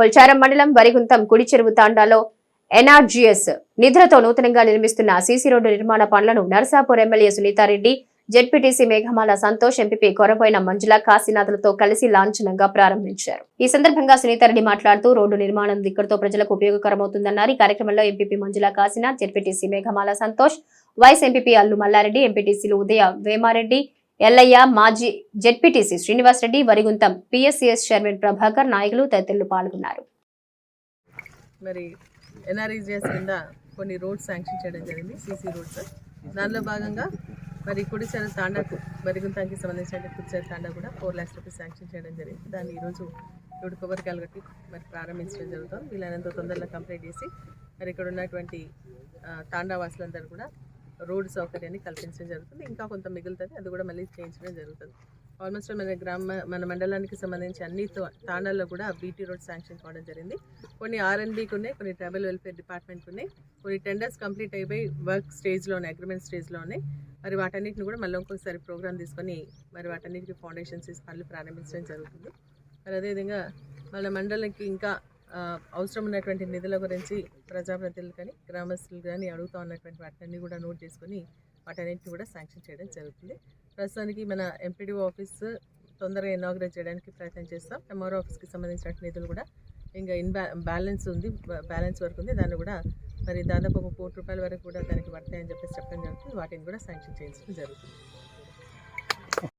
కొల్చారం మండలం వరిగుంతం కుడి చెరువు తాండాలో ఎన్ఆర్జీఎస్ నిధులతో నూతనంగా నిర్మిస్తున్న సీసీ రోడ్డు నిర్మాణ పనులను Narsapur MLA Sunitha Reddy ZPTC Meghamala Santosh MPP Koraboina Manjula కాశీనాథులతో కలిసి లాంఛనంగా ప్రారంభించారు. ఈ సందర్భంగా సునీతారెడ్డి మాట్లాడుతూ రోడ్డు నిర్మాణం ఇక్కడతో ప్రజలకు ఉపయోగకరమవుతుందన్నారు. ఈ కార్యక్రమంలో MPP Manjula Kashinath ZPTC Meghamala Santosh vice MPP Allu Mallareddy ఎంపీటీసీలు ఉదయ వేమారెడ్డి ఎల్లయ్య మాజీ ZPTC Srinivasareddy Varigunthum PSCS chairman Prabhakar నాయకులు తదితరులు పాల్గొన్నారు. మరి ఎన్ఆర్ఈజిఎస్ కింద కొన్ని రోడ్స్ శాంక్షన్ చేయడం జరిగింది సీసీ రోడ్స్. దానిలో భాగంగా మరి కుడిచేర తాండాకు వరిగుంతానికి సంబంధించిన కుడిచేర తాండా కూడా ఫోర్ ల్యాక్స్ రూపీస్ శాంక్షన్ చేయడం జరిగింది. దాన్ని ఈరోజు ఇప్పుడు కొబ్బరికాయలు కట్టి మరి ప్రారంభించడం జరుగుతుంది. వీలైనంత తొందరలో కంప్లీట్ చేసి మరి ఇక్కడ ఉన్నటువంటి తాండా వాసులందరూ కూడా రోడ్డు సౌకర్యాన్ని కల్పించడం జరుగుతుంది. ఇంకా కొంత మిగులుతుంది. అది కూడా మళ్ళీ చేయించడం జరుగుతుంది. ఆల్మోస్ట్ మన గ్రామ మన మండలానికి సంబంధించి అన్ని తో- తాండాల్లో కూడా బీటీ రోడ్ శాంక్షన్ కావడం జరిగింది. కొన్ని ఆర్ఎన్బీకి ఉన్నాయి కొన్ని ట్రైబల్ వెల్ఫేర్ డిపార్ట్మెంట్కి ఉన్నాయి. కొన్ని టెండర్స్ కంప్లీట్ అయిపోయి వర్క్ స్టేజ్లో ఉన్నాయి అగ్రిమెంట్ స్టేజ్లో ఉన్నాయి మరి వాటన్నిటిని కూడా మళ్ళీ ఇంకొకసారి ప్రోగ్రామ్ తీసుకొని మరి వాటన్నింటికి ఫౌండేషన్స్ వేసి పనులు ప్రారంభించడం జరుగుతుంది. మరి అదేవిధంగా మన మండలానికి ఇంకా అవసరం ఉన్నటువంటి నిధుల గురించి ప్రజాప్రతినిధులు కానీ గ్రామస్తులు కానీ అడుగుతూ ఉన్నటువంటి వాటిని కూడా నోట్ చేసుకొని వాటన్నింటిని కూడా శాంక్షన్ చేయడం జరుగుతుంది. ప్రస్తుతానికి మన ఎంపీడీఓ ఆఫీస్ తొందరగా ఇనాగ్రేట్ చేయడానికి ప్రయత్నం చేస్తాం. ఎంఆర్ఓ ఆఫీస్కి సంబంధించిన నిధులు కూడా ఇంకా ఇన్ బ్యాలెన్స్ ఉంది బ్యాలెన్స్ వరకు ఉంది. దాన్ని కూడా మరి దాదాపు ఒక కోటి రూపాయల వరకు కూడా దానికి పడతాయని చెప్పేసి చెప్పడం జరుగుతుంది. వాటిని కూడా శాంక్షన్ చేయించడం జరుగుతుంది.